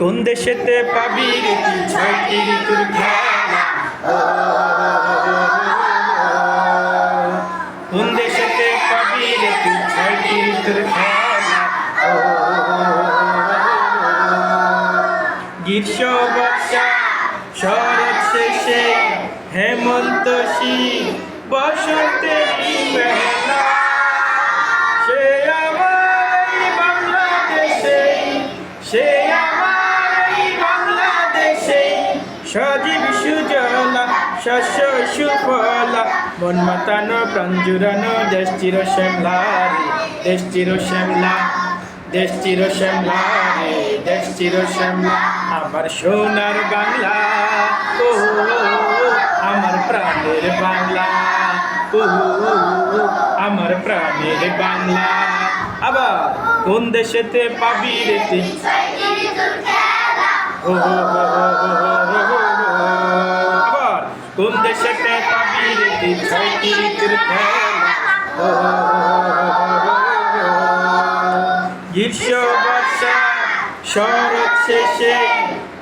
কোন দেশেতে পাবি রে ছয়টি ছয়টি ঋতুর গ্রীষ্ম, বর্ষা, শরৎ শেষে হেমন্ত শীত বসন্তের মেলা। সজীব সুজলা শস্য সুফলা মন মাতানো প্রাণ জুড়ানো দেশ চির শ্যামলা দেশ চির শ্যামলা দেশ চির শ্যামলা রে দেশ চির শ্যামলা আমার সোনার বাংলা ও আমার প্রাণের বাংলা ও আমার প্রাণের বাংলা আবার কোন দেশেতে পাবি রে তুই ও আবার কোন দেশেতে পাবি রে খেলা ও গ্রীষ্ম বর্ষা শরৎ শেষে,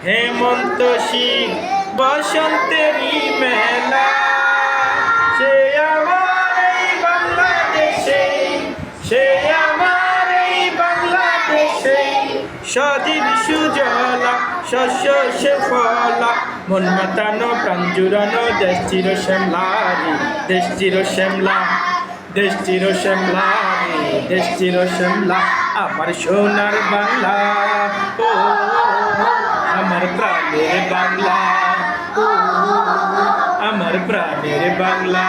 হেমন্ত শীত, বসন্তেরই মেলা। সে সজীব সুজলা, শস্য ফলা। মন মাতানো প্রাণ জুড়ানো দেশ চির শ্যামলা রে দেশ চির শ্যামলা, দেশ চির শ্যামলা দেশ চির শ্যামলা। আমার সোনার বাংলা, ও আমার প্রাণের বাংলা, ও আমার প্রাণের বাংলা।